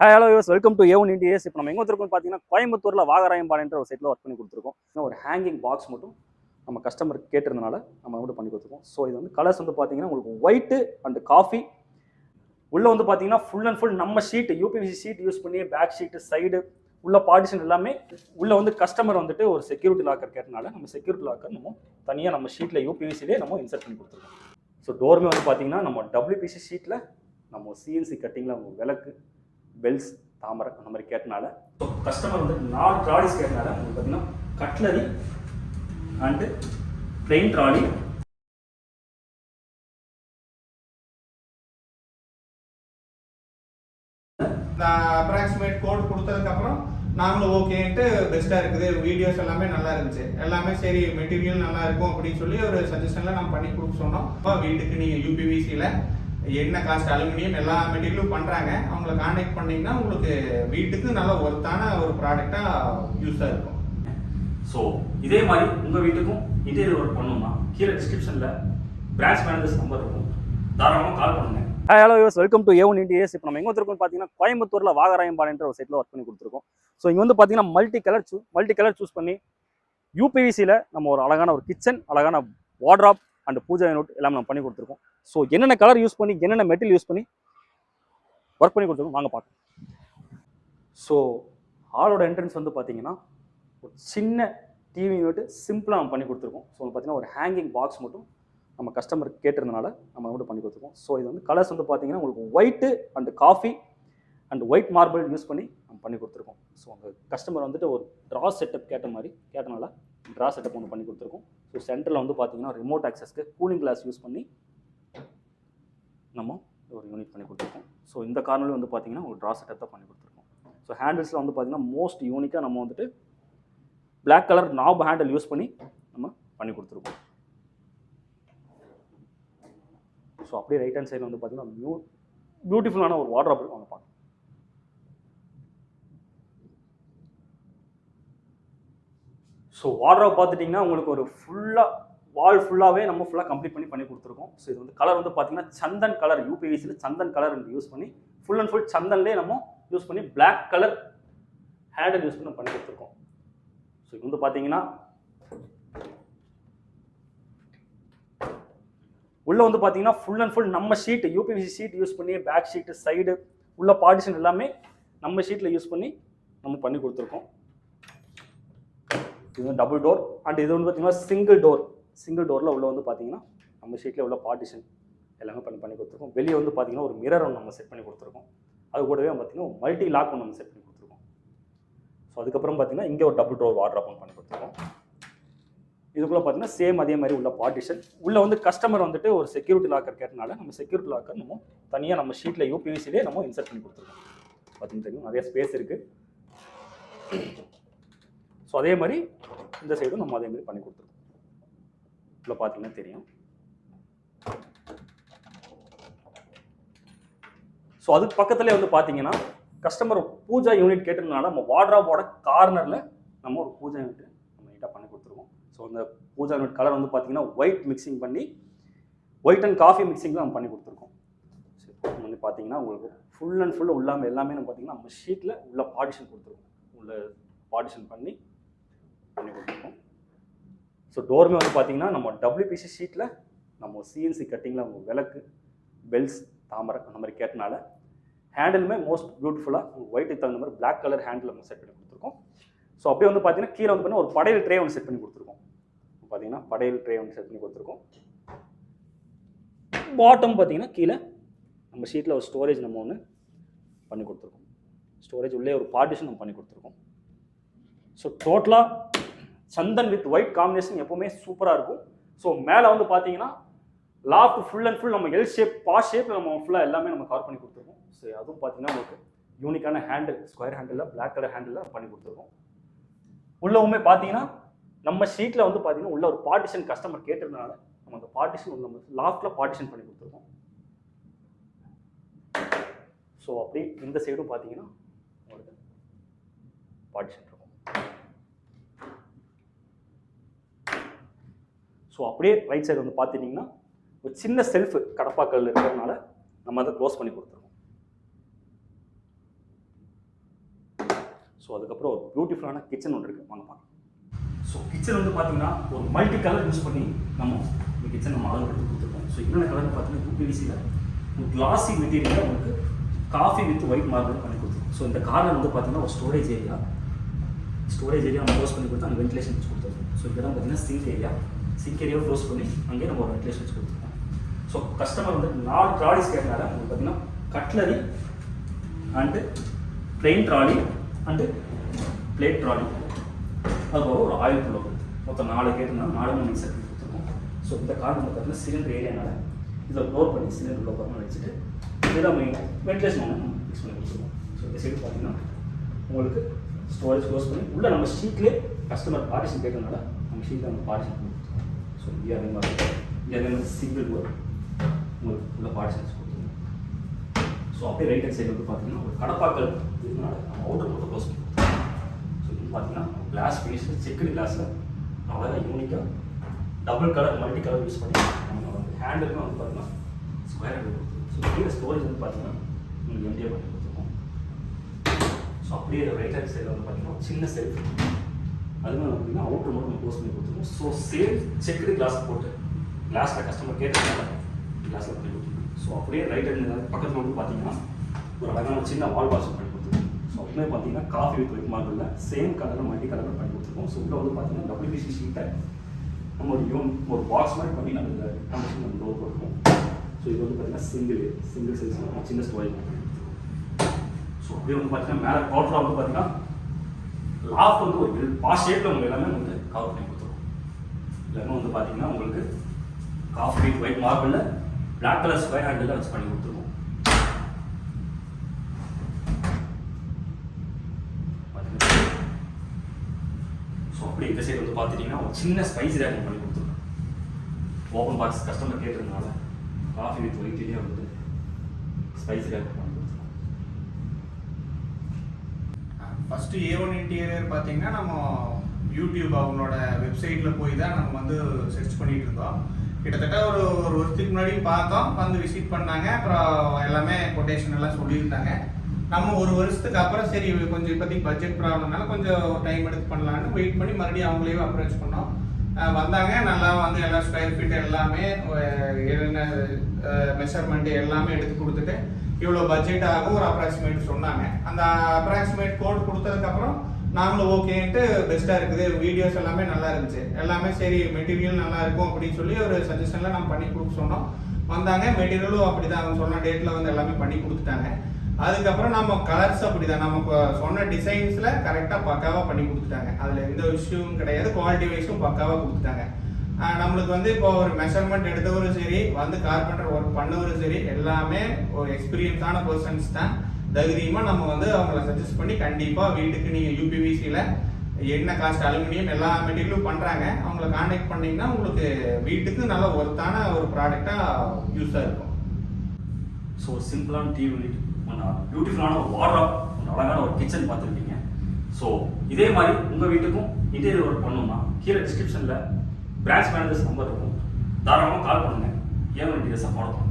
Hi hello use welcome to ஏவன் இண்டியஸ் இப்போ நம்ம எங்கே வந்திருக்கோம் பார்த்தீங்கன்னா கோயம்புத்தூரில் வாகராயம்பாடின்ற ஒரு சைட்டில் ஒர்க் பண்ணி கொடுத்துருக்கோம். இன்னும் ஒரு ஹேங்கிங் பாக்ஸ் மட்டும் நம்ம கஸ்டமர் கேட்டிருந்தனால நம்ம மட்டும் பண்ணி கொடுத்துருக்கோம். ஸோ இது வந்து கலர்ஸ் வந்து பார்த்தீங்கன்னா உங்களுக்கு ஒயிட்டு அண்ட் காஃபி உள்ளே வந்து பார்த்தீங்கன்னா ஃபுல் அண்ட் ஃபுல் நம்ம ஷீட் யூபிவிசி ஷீட் யூஸ் பண்ணி பேக் ஷீட்டு சைடு உள்ள பார்ட்டிஷன் எல்லாமே உள்ள வந்து கஸ்டமர் வந்துட்டு ஒரு செக்யூரிட்டி லாக்கர் கேட்டனால நம்ம செக்யூரிட்டி லாக்கர் நம்ம தனியாக நம்ம ஷீட்டில் யூபிவிசிலே நம்ம இன்சர்ட் பண்ணி கொடுத்துருக்கோம். ஸோ டோருமே வந்து பார்த்தீங்கன்னா நம்ம டபிள்யூபிசி ஷீட்டில் நம்ம சிஎன்சி கட்டிங்கில் விளக்கு பெல்ஸ் தாமரை அந்த மாதிரி கேட்டனால. ஸோ கஸ்டமர் வந்து நாலு ட்ராலிஸ் கேட்டனால உங்களுக்கு பார்த்தீங்கன்னா cutlery and plain trolley approximate quote கொடுத்ததுக்கப்புறம் நாங்களும் ஓகேன்ட்டு பெஸ்ட்டாக இருக்குது. வீடியோஸ் எல்லாமே நல்லா இருந்துச்சு. எல்லாமே சரி மெட்டீரியல் நல்லா இருக்கும் அப்படின்னு சொல்லி ஒரு சஜஷனில் நம்ம பண்ணி கொடுக்க சொன்னோம். வீட்டுக்கு நீங்கள் யூபிவிசியில் என்ன காஸ்ட் அலுமினியம் எல்லா மெட்டீரியலும் பண்ணுறாங்க அவங்கள காண்டாக்ட் பண்ணீங்கன்னா உங்களுக்கு வீட்டுக்கு நல்ல ஒர்த்தான ஒரு ப்ராடக்டாக யூஸாக இருக்கும். ஸோ இதே மாதிரி உங்கள் வீட்டுக்கும் இன்டீரியர் ஒர்க் பண்ணணும்னா கீழே டிஸ்கிரிப்ஷனில் பிரான்ச் மேனேஜர்ஸ் நம்பர் இருக்கும். தாராளமாக கால் பண்ணுங்க. Hi hello use welcome to ஏவன் இண்டியஸ் இப்போ நம்ம எங்கே வந்திருக்கோம் பார்த்தீங்கன்னா கோயம்புத்தூரில் வாகராயம்பாளையன்ற ஒரு சைட்டில் ஒர்க் பண்ணி கொடுத்துருக்கோம். ஸோ இங்கே வந்து பார்த்தீங்கன்னா மல்டி கலர் சூ மல்டி கலர் சூஸ் பண்ணி யூபிவிசியில் நம்ம ஒரு அழகான ஒரு கிச்சன் அழகான வார்ட்ராப் அண்ட் பூஜை நோட் எல்லாமே நம்ம பண்ணி கொடுத்துருக்கோம். ஸோ என்னென்ன கலர் யூஸ் பண்ணி என்னென்ன மெட்டீரியல் யூஸ் பண்ணி ஒர்க் பண்ணி கொடுத்துருக்கோம் வாங்க பார்க்கலாம். ஸோ ஆளோட என்ட்ரன்ஸ் வந்து பார்த்தீங்கன்னா ஒரு சின்ன டிவி யூனிட் சிம்பிளாக நம்ம பண்ணி கொடுத்துருக்கோம். ஸோ பார்த்தீங்கன்னா ஒரு ஹேங்கிங் பாக்ஸ் மட்டும் நம்ம கஸ்டமர் கேட்டிருந்தனால நம்ம மட்டும் பண்ணி கொடுத்துருக்கோம். ஸோ இது வந்து கலர்ஸ் வந்து பார்த்தீங்கன்னா உங்களுக்கு white and coffee and white marble use பண்ணி நம்ம பண்ணி கொடுத்துருக்கோம். ஸோ அந்த கஸ்டமர் வந்துட்டு ஒரு ட்ரா செட்டப் கேட்ட மாதிரி கேட்டனால ட்ரா செட்டப் ஒன்று பண்ணி கொடுத்துருக்கோம். ஸோ சென்டரில் வந்து பார்த்தீங்கன்னா ரிமோட் ஆக்சஸ்க்கு கூலிங் கிளாஸ் யூஸ் பண்ணி நம்ம ஒரு யூனிட் பண்ணி கொடுத்துருக்கோம். ஸோ இந்த கார்னர்லையும் வந்து பார்த்தீங்கன்னா ஒரு ட்ரா செட்டப் தான் பண்ணி கொடுத்துருக்கோம். ஸோ ஹேண்டில்ஸில் வந்து பார்த்தீங்கன்னா மோஸ்ட் யூனிக்காக நம்ம வந்துட்டு black colour knob handle use பண்ணி நம்ம பண்ணி கொடுத்துருக்கோம். ஸோ அப்படியே ரைட் ஹேண்ட் சைடில் வந்து பார்த்தீங்கன்னா பியூ பியூட்டிஃபுல்லான ஒரு வாட்டர் அவங்க பார்க்கலாம். ஸோ வாட்ராப் பார்த்துட்டிங்கன்னா உங்களுக்கு ஒரு ஃபுல்லாக வால் ஃபுல்லாகவே நம்ம ஃபுல்லாக கம்ப்ளீட் பண்ணி பண்ணி கொடுத்துருக்கோம். ஸோ இது வந்து கலர் வந்து பார்த்தீங்கன்னா சந்தன் கலர் யூபிவிசியில் சந்தன் கலர் யூஸ் பண்ணி ஃபுல் அண்ட் ஃபுல் சந்தன்லேயே நம்ம யூஸ் பண்ணி பிளாக் கலர் ஹேண்டல் யூஸ் பண்ணி பண்ணி கொடுத்துருக்கோம். ஸோ இது வந்து பார்த்தீங்கன்னா உள்ளே வந்து பார்த்தீங்கன்னா ஃபுல் அண்ட் ஃபுல் நம்ம ஷீட் யூபிவிசி ஷீட் யூஸ் பண்ணி பேக் ஷீட்டு சைடு உள்ள பார்ட்டிஷன் எல்லாமே நம்ம ஷீட்டில் யூஸ் பண்ணி நம்ம பண்ணி கொடுத்துருக்கோம். இது வந்து டபுள் டோர் அண்ட் இது வந்து பார்த்தீங்கன்னா சிங்கிள் டோர் சிங்கிள் டோரில் உள்ள வந்து பார்த்தீங்கன்னா நம்ம ஷீட்டில் உள்ள பார்ட்டிஷன் எல்லாமே பண்ணி பண்ணி கொடுத்துருக்கோம். வெளியே வந்து பார்த்தீங்கன்னா ஒரு மிரர் ஒன்று நம்ம செட் பண்ணி கொடுத்துருக்கோம். அது கூடவே பார்த்தீங்கன்னா மல்டி லாக் ஒன்று நம்ம செட் பண்ணி கொடுத்துருக்கோம். ஸோ அதுக்கப்புறம் பார்த்தீங்கன்னா இங்கே ஒரு டபுள் டோர் வாட்ராப் ஒன்று பண்ணி கொடுத்துருக்கோம். இதுக்குள்ளே பார்த்தீங்கன்னா சேம் அதே மாதிரி உள்ள பார்ட்டிஷன் உள்ளே வந்து கஸ்டமர் வந்துட்டு ஒரு செக்யூரிட்டி லாக்கர் கேட்டனால நம்ம செக்யூரிட்டி லாக்கர் நம்ம தனியாக நம்ம ஷீட்டில் யூபிவிசிலே நம்ம இன்சர்ட் பண்ணி கொடுத்துருக்கோம். பார்த்தீங்கன்னா தெரியும்? நிறைய ஸ்பேஸ் இருக்குது ஸோ அதே மாதிரி இந்த சைடும் நம்ம அதே மாதிரி பண்ணி கொடுத்துருக்கோம் இதில் பார்த்தீங்கன்னா தெரியும். ஸோ அதுக்கு பக்கத்துலேயே வந்து பார்த்தீங்கன்னா கஸ்டமர் பூஜா யூனிட் கேட்டிருந்தனால நம்ம வாட்ராபோட கார்னரில் நம்ம ஒரு பூஜா யூனிட் நம்ம நீட்டாக பண்ணி கொடுத்துருவோம். ஸோ அந்த பூஜா யூனிட் கலர் வந்து பார்த்தீங்கன்னா ஒயிட் மிக்சிங் பண்ணி ஒயிட் அண்ட் காஃபி மிக்சிங்கில் நம்ம பண்ணி கொடுத்துருக்கோம். சரி வந்து பார்த்தீங்கன்னா உங்களுக்கு ஃபுல் அண்ட் ஃபுல்லாக உள்ளாமல் எல்லாமே நம்ம பார்த்தீங்கன்னா நம்ம ஷீட்டில் உள்ள பார்ட்டிஷன் கொடுத்துருக்கோம் உள்ள பார்ட்டிஷன் பண்ணி பண்ணி கொடுத்துருக்கோம் ஸோ டோருமே வந்து பார்த்தீங்கன்னா நம்ம டபிள்யூபிசி ஷீட்டில் நம்ம சிஎன்சி கட்டிங்கில் அவங்க விளக்கு பெல்ஸ் தாமரை அந்த மாதிரி கேட்டனால ஹேண்டிலுமே மோஸ்ட் பியூட்டிஃபுல்லாக ஒயிட்டுக்கு தகுந்த மாதிரி பிளாக் கலர் ஹேண்டில் நம்ம செட் பண்ணி கொடுத்துருக்கோம். ஸோ அப்படியே வந்து பார்த்தீங்கன்னா கீழே வந்து பார்த்தீங்கன்னா ஒரு படையல் ட்ரே ஒன்று செட் பண்ணி கொடுத்துருக்கோம். பார்த்தீங்கன்னா படையல் ட்ரே ஒன்று செட் பண்ணி கொடுத்துருக்கோம். பாட்டம் பார்த்தீங்கன்னா கீழே நம்ம ஷீட்டில் ஒரு ஸ்டோரேஜ் நம்ம ஒன்று பண்ணி கொடுத்துருக்கோம். ஸ்டோரேஜ் உள்ளே ஒரு பார்ட்டிஷன் நம்ம பண்ணி கொடுத்துருக்கோம். ஸோ டோட்டலாக சந்தன் வித் ஒயிட் காம்பினேஷன் எப்போவுமே சூப்பராக இருக்கும். ஸோ மேலே வந்து பார்த்தீங்கன்னா லாஃப்ட் ஃபுல் அண்ட் ஃபுல் நம்ம எல் ஷேப் பா ஷேப்பில் நம்ம ஃபுல்லாக எல்லாமே நம்ம கவர் பண்ணி கொடுத்துருக்கோம் ஸோ அதுவும் பார்த்தீங்கன்னா உங்களுக்கு யூனிக்கான handle square handle black colour handle பண்ணி கொடுத்துருக்கோம் உள்ளவுமே பார்த்தீங்கன்னா நம்ம ஷீட்டில் வந்து பார்த்தீங்கன்னா உள்ள ஒரு பார்ட்டிஷன் கஸ்டமர் கேட்டிருந்தனால நம்ம அந்த பார்ட்டிஷன் உள்ள லாஃப்டில் பார்ட்டிஷன் பண்ணி கொடுத்துருக்கோம் ஸோ அப்படி இந்த சைடும் பார்த்தீங்கன்னா உங்களுக்கு பார்ட்டிஷன் இருக்கும் ஸோ அப்படியே ரைட் சைடு வந்து பார்த்துட்டிங்கன்னா ஒரு சின்ன செல்ஃப் கடப்பாக்கல் இருக்கிறதுனால நம்ம அதை க்ளோஸ் பண்ணி கொடுத்துருவோம். ஸோ அதுக்கப்புறம் ஒரு பியூட்டிஃபுல்லான கிச்சன் ஒன்று இருக்குது வாங்க பார்க்கலாம். ஸோ கிச்சன் வந்து பார்த்தீங்கன்னா ஒரு மல்டி கலர் யூஸ் பண்ணி நம்ம இந்த கிச்சன் நம்ம அழகுபடுத்தி கொடுத்துருக்கோம். ஸோ என்னென்ன கலர்னு பார்த்தீங்கன்னா யூபிவிசியில் கிளாஸி மெட்டீரியலில் உங்களுக்கு காஃபி வித் ஒயிட் மார்பிள் பண்ணி கொடுத்துருக்கோம். ஸோ இந்த கார்னர் வந்து பார்த்தீங்கன்னா ஒரு ஸ்டோரேஜ் ஏரியா ஸ்டோரேஜ் ஏரியா நம்ம க்ளோஸ் பண்ணி கொடுத்து அந்த வென்டிலேஷன் வச்சு கொடுத்துருக்கோம். ஸோ இதெல்லாம் பார்த்தீங்கன்னா சிங்க் ஏரியா சிங்க் க்ளோஸ் பண்ணி அங்கேயே நம்ம ஒரு வென்டிலேஷன் வச்சு கொடுத்துருக்கோம். ஸோ கஸ்டமர் வந்து நாலு ட்ராலிஸ் கேட்டனால உங்களுக்கு பார்த்தீங்கன்னா cutlery and plain trolley and plate trolley அதுபோக ஒரு ஆயில் புல்லோ மொத்தம் நாலு கேட்டிருந்தா நாலு மணி செட் கொடுத்துருக்கோம். ஸோ இந்த கார் வந்து பார்த்தீங்கன்னா சிலிண்டர் ஏரியானால இதில் லோட் பண்ணி சிலிண்டர் உள்ள பண்ண வச்சுட்டு இதெல்லாம் வென்டிலேஷன் ஒன்று ஃபிக்ஸ் பண்ணி கொடுத்துருவோம் ஸோ இந்த சைடு பார்த்தீங்கன்னா உங்களுக்கு ஸ்டோரேஜ் க்ளோஸ் பண்ணி உள்ளே நம்ம ஷீட்லேயே கஸ்டமர் பார்ட்டிஷன் கேட்டதுனால நம்ம ஷீட்டில் நம்ம பார்ட்டிஷன் பண்ணி கொடுத்துருக்கோம் ஸோ இங்கே அதே மாதிரி இங்கே அதே சிங்கிள் டோர் உங்களுக்கு உள்ள பார்ட்டிஷன்ஸ் கொடுத்துருங்க. ஸோ அப்படியே ரைட் ஹேண்ட் சைடு வந்து பார்த்தீங்கன்னா ஒரு கடப்பாக்கள் இதனால நம்ம அவுட்டர் மட்டும் க்ளோஸ் பண்ணி ஸோ இது பார்த்தீங்கன்னா கிளாஸ் ஃபினிஷ் செக்குடு கிளாஸில் அழகாக யூனிக்காக double colour multi colour use பண்ணி நம்ம வந்து ஹேண்டிலுமே வந்து பார்த்தீங்கன்னா ஸ்கொயர் ஹேண்டில் கொடுத்துருக்கோம். ஸோ கீழே ஸ்டோரேஜ் வந்து பார்த்தீங்கன்னா உங்களுக்கு எம்டிஏ பண்ணி கொடுத்துருக்கோம். ஸோ அப்படியே ரைட் ஹேண்ட் சைடில் வந்து பார்த்தீங்கன்னா சின்ன செல்ஃப் அதுவும் பார்த்தீங்கன்னா அவுட்ரு மட்டும் க்ளோஸ் பண்ணி கொடுத்துருவோம். ஸோ சேம் செக்குடு கிளாஸ் போட்டு கிளாஸில் கஸ்டமர் கேட்டதுனால கிளாஸில் பண்ணி கொடுத்துருக்கோம் ஸோ அப்படியே ரைட் ஹேண்ட் பக்கத்தில் வந்து பார்த்தீங்கன்னா ஒரு அழகான சின்ன வால் வாஷ் பண்ணி கொடுத்துருக்கோம் ஸோ அப்படியே பார்த்தீங்கன்னா காஃபி வித் ஒயிட் மார்பிளில் சேம் கலரில் மல்டி கலரில் பண்ணி கொடுத்துருக்கோம் ஸோ உள்ள வந்து பார்த்தீங்கன்னா டபிள்யூபிசி ஷீட்டை நம்ம ஒரு யூன் ஒரு பாக்ஸ் மாதிரி பண்ணி நம்ம இதில் நம்ம நம்ம டோர் ஸோ இது வந்து பார்த்தீங்கன்னா சிங்கிள் சிங்கிள் சைஸ் சின்ன ஸ்டோரேஜ் ஸோ அப்படியே வந்து பார்த்தீங்கன்னா மேலே டோட்டலாக வந்து பார்த்தீங்கன்னா லாஃப்ட் வந்து ஒரு பாஸ் ஷேப்பில் உங்களுக்கு எல்லாமே வந்து கவர் பண்ணி கொடுத்துருவோம் எல்லாமே வந்து பார்த்தீங்கன்னா உங்களுக்கு காஃபி வித் ஒயிட் மார்பிளில் பிளாக் கலர் ஸ்கொயர் ஹேண்டில் வச்சு பண்ணி கொடுத்துருவோம் ஸோ அப்படி இந்த சைடு வந்து பார்த்துட்டிங்கன்னா ஒரு சின்ன ஸ்பைஸி ரேக் பண்ணி கொடுத்துருக்கோம். ஓப்பன் பாக்ஸ் கஸ்டமர் கேட்டிருந்தனால காஃபி வித் ஒயிட்லேயே வந்து spicy rack first A one interior பார்த்தீங்கன்னா நம்ம யூடியூப் அவங்களோட வெப்சைட்டில் போய் தான் நம்ம வந்து சர்ச் பண்ணிகிட்டு இருந்தோம். கிட்டத்தட்ட ஒரு ஒரு வருஷத்துக்கு முன்னாடி பார்த்தோம். வந்து விசிட் பண்ணாங்க. அப்புறம் எல்லாமே கொட்டேஷன் எல்லாம் சொல்லியிருந்தாங்க. நம்ம ஒரு வருஷத்துக்கு அப்புறம் சரி கொஞ்சம் இப்போதைக்கு பட்ஜெட் ப்ராப்ளம்னால கொஞ்சம் டைம் எடுத்து பண்ணலான்னு வெயிட் பண்ணி மறுபடியும் அவங்களையும் அப்ரோச் பண்ணோம். வந்தாங்க. நல்லா வந்து எல்லா ஸ்கொயர் ஃபீட் எல்லாமே என்ன மெஷர்மெண்ட் எல்லாமே எடுத்து கொடுத்துட்டு இவ்வளோ பட்ஜெட் ஆகும் ஒரு அப்ராக்சிமேட் சொன்னாங்க. அந்த அப்ராக்சிமேட் கோட் கொடுத்ததுக்கப்புறம் நாங்களும் ஓகேன்ட்டு பெஸ்ட்டாக இருக்குது. வீடியோஸ் எல்லாமே நல்லா இருந்துச்சு. எல்லாமே சரி மெட்டீரியல் நல்லா இருக்கும் அப்படின்னு சொல்லி ஒரு சஜஷனில் நம்ம பண்ணி கொடுக்க சொன்னோம். வந்தாங்க. மெட்டீரியலும் அப்படி தான் அவங்க சொன்ன டேட்டில் வந்து எல்லாமே பண்ணி கொடுத்துட்டாங்க. அதுக்கப்புறம் நம்ம கலர்ஸ் அப்படிதான். நம்ம இப்போ சொன்ன டிசைன்ஸில் கரெக்டாக பக்காவாக பண்ணி கொடுத்துட்டாங்க. அதில் எந்த இஷ்யூவும் கிடையாது. குவாலிட்டி வைஸும் பக்காவாக கொடுத்துட்டாங்க. நம்மளுக்கு வந்து இப்போ ஒரு மெஷர்மெண்ட் எடுத்தவரும் சரி வந்து கார்பெண்டர் ஒர்க் பண்ணவரும் சரி எல்லாமே ஒரு எக்ஸ்பீரியன்ஸான பர்சன்ஸ் தான். தைரியமாக நம்ம வந்து அவங்கள சஜஸ்ட் பண்ணி கண்டிப்பாக வீட்டுக்கு நீங்கள் யூபிவிசியில் என்ன காஸ்ட் அலுமினியம் எல்லா மெட்டீரியலும் பண்ணுறாங்க அவங்கள காண்டாக்ட் பண்ணிங்கன்னா உங்களுக்கு வீட்டுக்கு நல்ல ஒர்த்தான ஒரு ப்ராடக்டாக யூஸாக இருக்கும். ஸோ சிம்பிளான டிவி யூனிட் பியூட்டிஃபுல்லான ஒரு வார்ட்ராப் ஒரு அழகான ஒரு கிச்சன் பார்த்துருக்கீங்க. ஸோ இதே மாதிரி உங்கள் வீட்டுக்கும் இன்டீரியர் ஒர்க் பண்ணணும்னா கீழே டிஸ்கிரிப்ஷனில் பிரான்ச் மேனேஜர்ஸ் நம்பர் இருக்கும். தாராளமாக கால் பண்ணுங்கள் ஏன் இன்டீரியர்ஸாக ஃபாலோ பண்ணுங்க